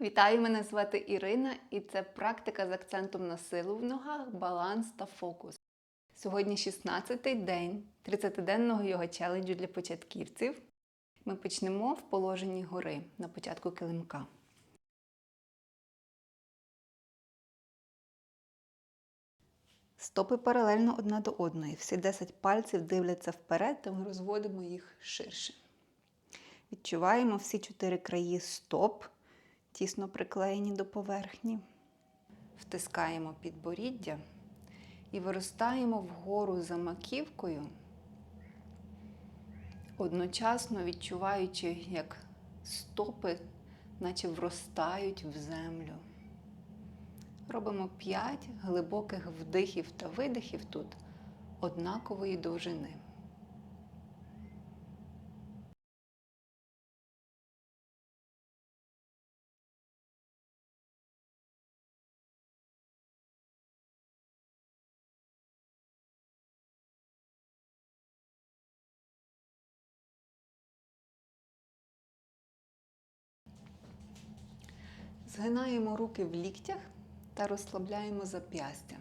Вітаю, мене звати Ірина, і це практика з акцентом на силу в ногах, баланс та фокус. Сьогодні 16-й день 30-денного його челенджу для початківців. Ми почнемо в положенні гори на початку килимка. Стопи паралельно одна до одної. Всі 10 пальців дивляться вперед, та ми розводимо їх ширше. Відчуваємо всі чотири краї стоп, тісно приклеєні до поверхні. Втискаємо підборіддя і виростаємо вгору за маківкою, одночасно відчуваючи, як стопи, наче вростають в землю. Робимо 5 глибоких вдихів та видихів тут однакової довжини. Згинаємо руки в ліктях та розслабляємо зап'ястя.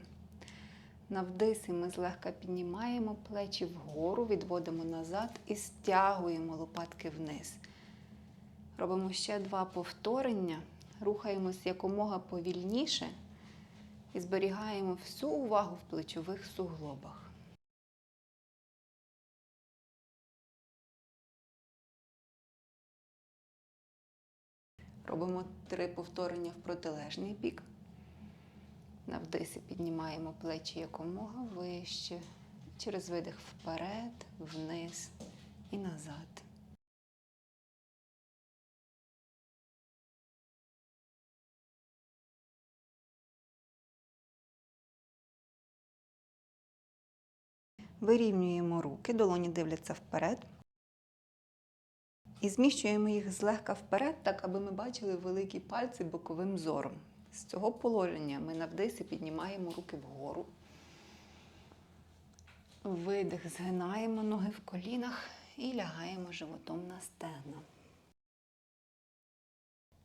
На вдисі ми злегка піднімаємо плечі вгору, відводимо назад і стягуємо лопатки вниз. Робимо ще два повторення, рухаємось якомога повільніше і зберігаємо всю увагу в плечових суглобах. Робимо три повторення в протилежний бік. На вдисі піднімаємо плечі якомога вище. Через видих вперед, вниз і назад. Вирівнюємо руки, долоні дивляться вперед. І зміщуємо їх злегка вперед, так аби ми бачили великі пальці боковим зором. З цього положення ми на вдисі піднімаємо руки вгору. Видих, згинаємо ноги в колінах і лягаємо животом на стегна.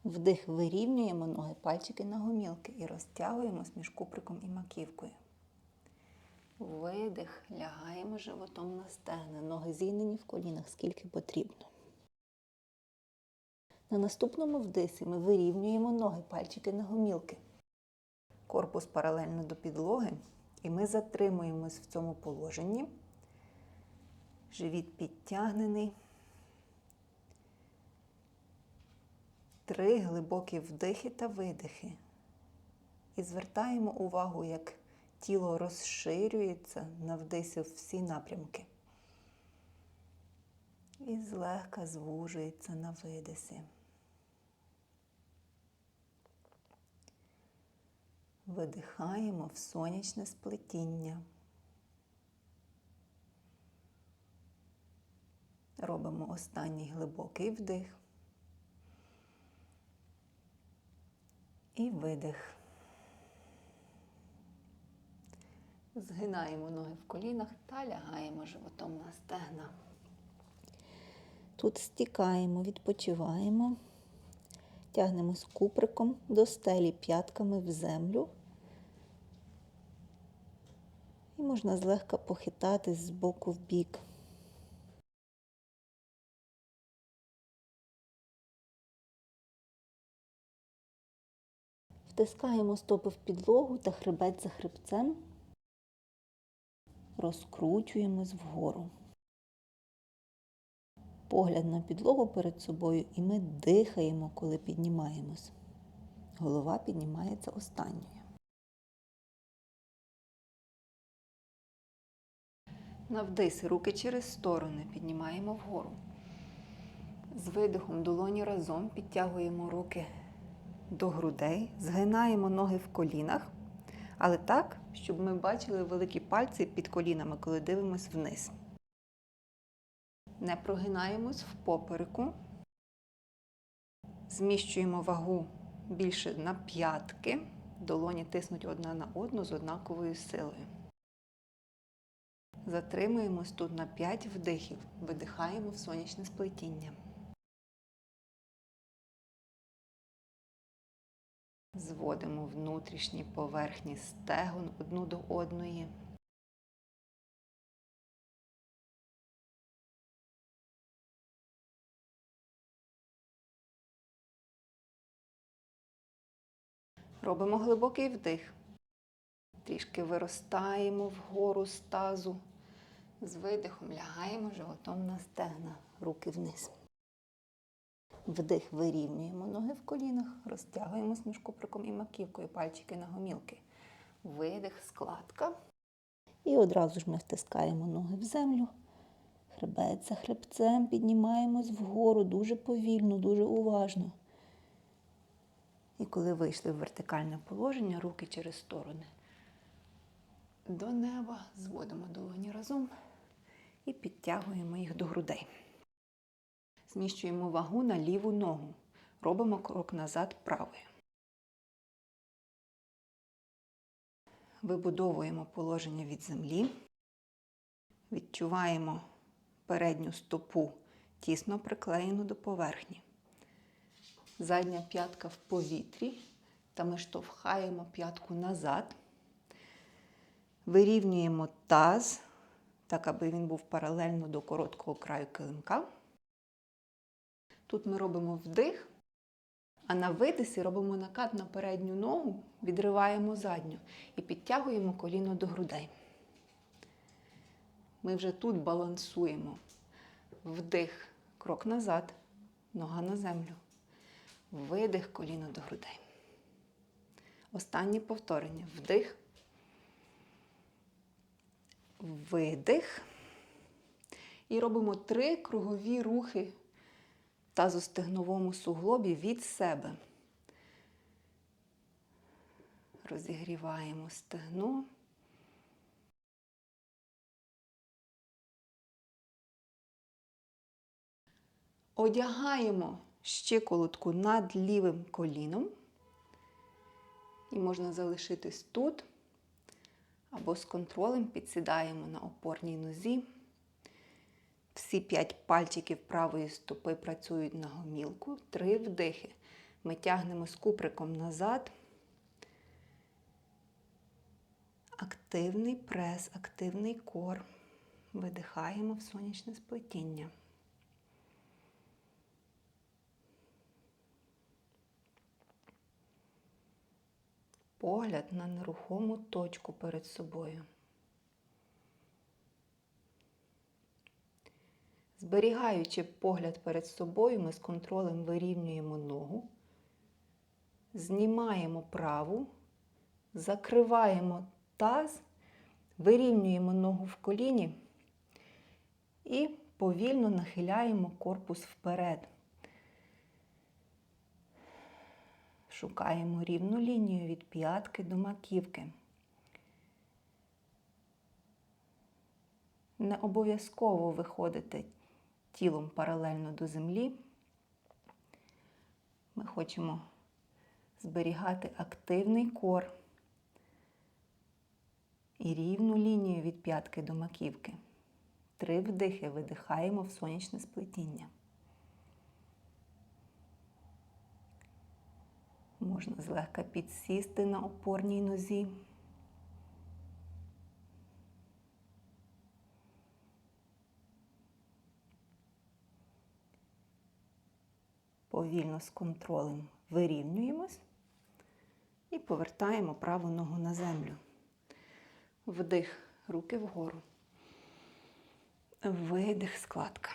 Вдих вирівнюємо ноги, пальчики на гомілки і розтягуємось між куприком і маківкою. Видих, лягаємо животом на стегна. Ноги зігнені в колінах, скільки потрібно. На наступному вдисі ми вирівнюємо ноги, пальчики на гомілки. Корпус паралельно до підлоги. І ми затримуємось в цьому положенні. Живіт підтягнений. Три глибокі вдихи та видихи. І звертаємо увагу, як тіло розширюється на вдисі всі напрямки. І злегка звужується на видисі. Видихаємо в сонячне сплетіння. Робимо останній глибокий вдих. І видих. Згинаємо ноги в колінах та лягаємо животом на стегна. Тут стікаємо, відпочиваємо, тягнемось куприком до стелі п'ятками в землю. І можна злегка похитати з боку в бік. Втискаємо стопи в підлогу та хребет за хребцем, розкручуємось вгору. Погляд на підлогу перед собою, і ми дихаємо, коли піднімаємось. Голова піднімається останньою. На вдис руки через сторони піднімаємо вгору. З видихом долоні разом підтягуємо руки до грудей, згинаємо ноги в колінах, але так, щоб ми бачили великі пальці під колінами, коли дивимось вниз. Не прогинаємось в попереку, зміщуємо вагу більше на п'ятки, долоні тиснуть одна на одну з однаковою силою. Затримуємось тут на 5 вдихів, видихаємо в сонячне сплетіння. Зводимо внутрішні поверхні стегон одну до одної. Робимо глибокий вдих. Трішки виростаємо вгору з тазу. З видихом лягаємо животом на стегна, руки вниз. Вдих вирівнюємо ноги в колінах, розтягуємось між куприком і маківкою, пальчики на гомілки. Видих, складка. І одразу ж ми втискаємо ноги в землю. Хребет за хребцем піднімаємось вгору дуже повільно, дуже уважно. І коли вийшли в вертикальне положення, руки через сторони. До неба зводимо долоні разом і підтягуємо їх до грудей. Зміщуємо вагу на ліву ногу. Робимо крок назад правою. Вибудовуємо положення від землі. Відчуваємо передню стопу тісно приклеєну до поверхні. Задня п'ятка в повітрі, та ми штовхаємо п'ятку назад. Вирівнюємо таз, так аби він був паралельно до короткого краю килимка. Тут ми робимо вдих, а на видисі робимо накат на передню ногу, відриваємо задню і підтягуємо коліно до грудей. Ми вже тут балансуємо. Вдих, крок назад, нога на землю. Видих коліно до грудей. Останнє повторення. Вдих. Видих. І робимо три кругові рухи в тазостегновому суглобі від себе. Розігріваємо стегно. Одягаємо щиколотку над лівим коліном. І можна залишитись тут. Або з контролем підсідаємо на опорній нозі. Всі п'ять пальчиків правої стопи працюють на гомілку. Три вдихи. Ми тягнемо з куприком назад. Активний прес, активний кор. Видихаємо в сонячне сплетіння. Погляд на нерухому точку перед собою. Зберігаючи погляд перед собою, ми з контролем вирівнюємо ногу, знімаємо праву, закриваємо таз, вирівнюємо ногу в коліні і повільно нахиляємо корпус вперед. Шукаємо рівну лінію від п'ятки до маківки. Не обов'язково виходити тілом паралельно до землі. Ми хочемо зберігати активний кор і рівну лінію від п'ятки до маківки. Три вдихи видихаємо в сонячне сплетіння. Можна злегка підсісти на опорній нозі. Повільно з контролем вирівнюємось і повертаємо праву ногу на землю. Вдих, руки вгору. Видих, складка.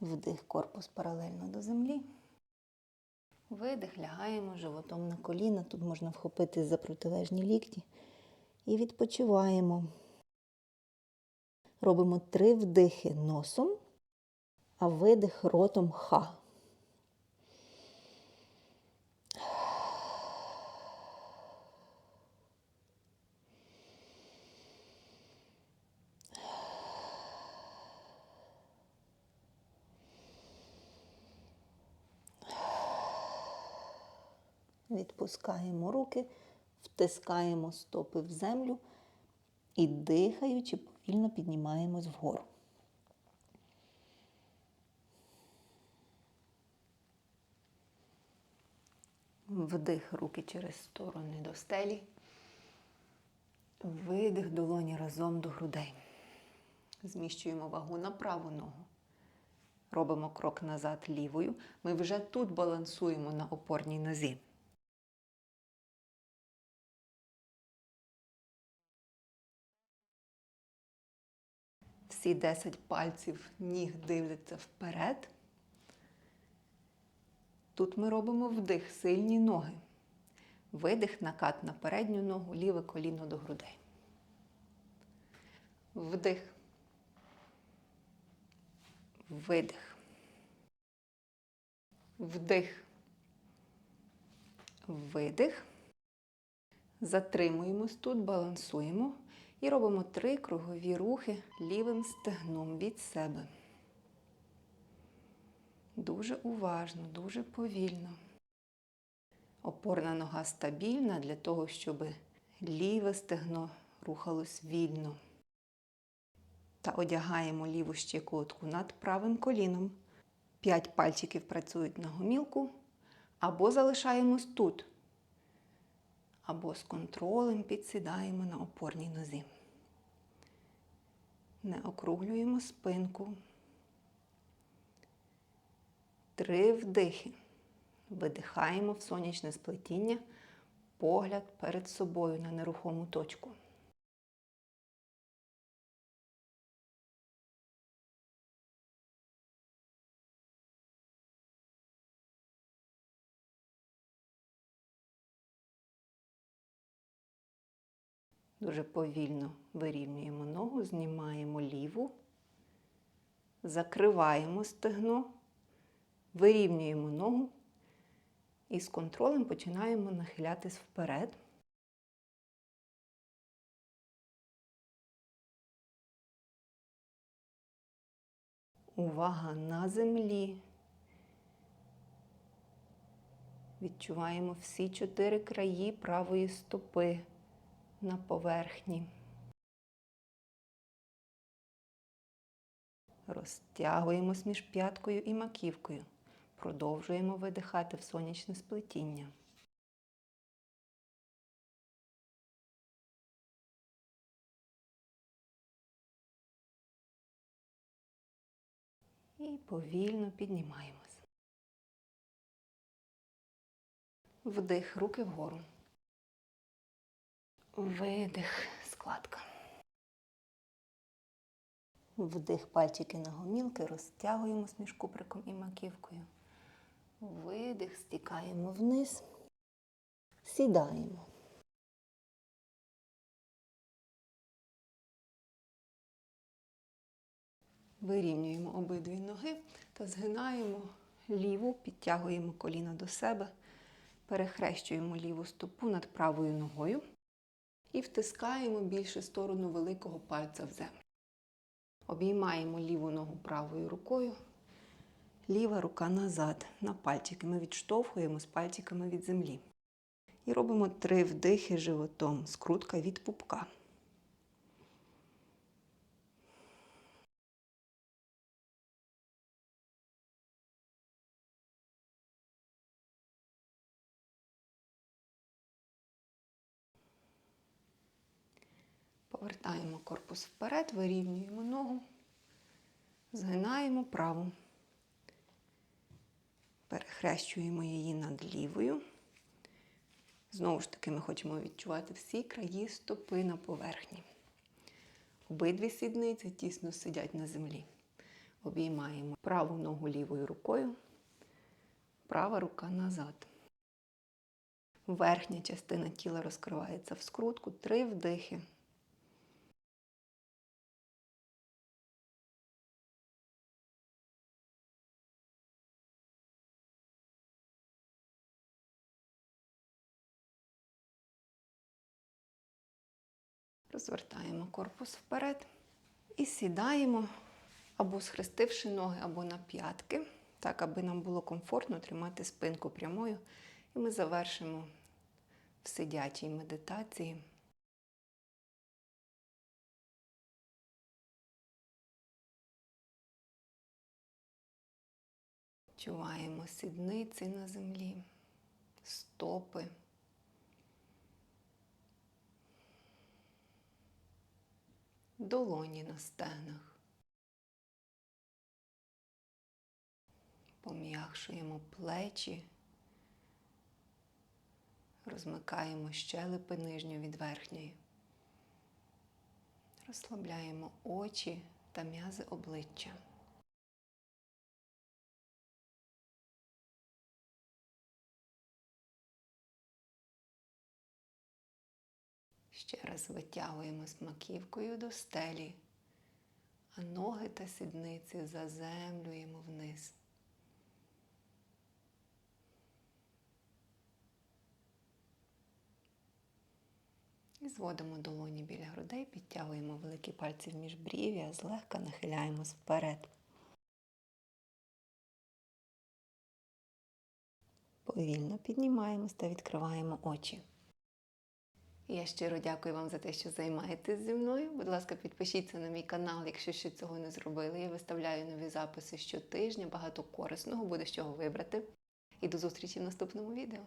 Вдих корпус паралельно до землі. Видих, лягаємо животом на коліна. Тут можна вхопити за протилежні лікті. І відпочиваємо. Робимо три вдихи носом, а видих ротом ха. Відпускаємо руки, втискаємо стопи в землю і дихаючи, повільно піднімаємось вгору. Вдих руки через сторони до стелі. Видих долоні разом до грудей. Зміщуємо вагу на праву ногу. Робимо крок назад лівою. Ми вже тут балансуємо на опорній нозі. Всі 10 пальців ніг дивляться вперед. Тут ми робимо вдих, сильні ноги. Видих, накат на передню ногу, ліве коліно до грудей. Вдих. Видих. Вдих. Видих. Затримуємось тут, балансуємо і робимо три кругові рухи лівим стегном від себе. Дуже уважно, дуже повільно. Опорна нога стабільна для того, щоб ліве стегно рухалось вільно. Та одягаємо ліву щиколотку над правим коліном. П'ять пальчиків працюють на гомілку, або залишаємось тут, або з контролем підсідаємо на опорній нозі. Не округлюємо спинку. Три вдихи. Видихаємо в сонячне сплетіння, погляд перед собою на нерухому точку. Дуже повільно вирівнюємо ногу, знімаємо ліву, закриваємо стегно, вирівнюємо ногу і з контролем починаємо нахилятись вперед. Увага на землі. Відчуваємо всі чотири краї правої стопи на поверхні. Розтягуємось між п'яткою і маківкою. Продовжуємо видихати в сонячне сплетіння. І повільно піднімаємось. Вдих, руки вгору. Видих, складка. Вдих пальчики на гомілки, розтягуємось між куприком і маківкою. Видих, стікаємо вниз, сідаємо. Вирівнюємо обидві ноги та згинаємо ліву, підтягуємо коліна до себе, перехрещуємо ліву стопу над правою ногою і втискаємо більше сторону великого пальця в землю. Обіймаємо ліву ногу правою рукою, ліва рука назад на пальчики. Ми відштовхуємо з пальчиками від землі. І робимо три вдихи животом, скрутка від пупка. Повертаємо корпус вперед, вирівнюємо ногу, згинаємо праву, перехрещуємо її над лівою. Знову ж таки, ми хочемо відчувати всі краї стопи на поверхні. Обидві сідниці тісно сидять на землі. Обіймаємо праву ногу лівою рукою, права рука назад. Верхня частина тіла розкривається в скрутку, три вдихи. Розвертаємо корпус вперед і сідаємо або схрестивши ноги, або на п'ятки, так, аби нам було комфортно тримати спинку прямою. І ми завершимо в сидячій медитації. Чуваємо сідниці на землі, стопи. Долоні на стенах. Пом'якшуємо плечі, розмикаємо щелепи нижню від верхньої. Розслабляємо очі та м'язи обличчя. Ще раз витягуємо смаківкою до стелі, а ноги та сідниці заземлюємо вниз. І зводимо долоні біля грудей, підтягуємо великі пальці в міжбрів'я, злегка нахиляємось вперед. Повільно піднімаємось та відкриваємо очі. Я щиро дякую вам за те, що займаєтесь зі мною. Будь ласка, підпишіться на мій канал, якщо ще цього не зробили. Я виставляю нові записи щотижня, багато корисного, буде з чого вибрати. І до зустрічі в наступному відео.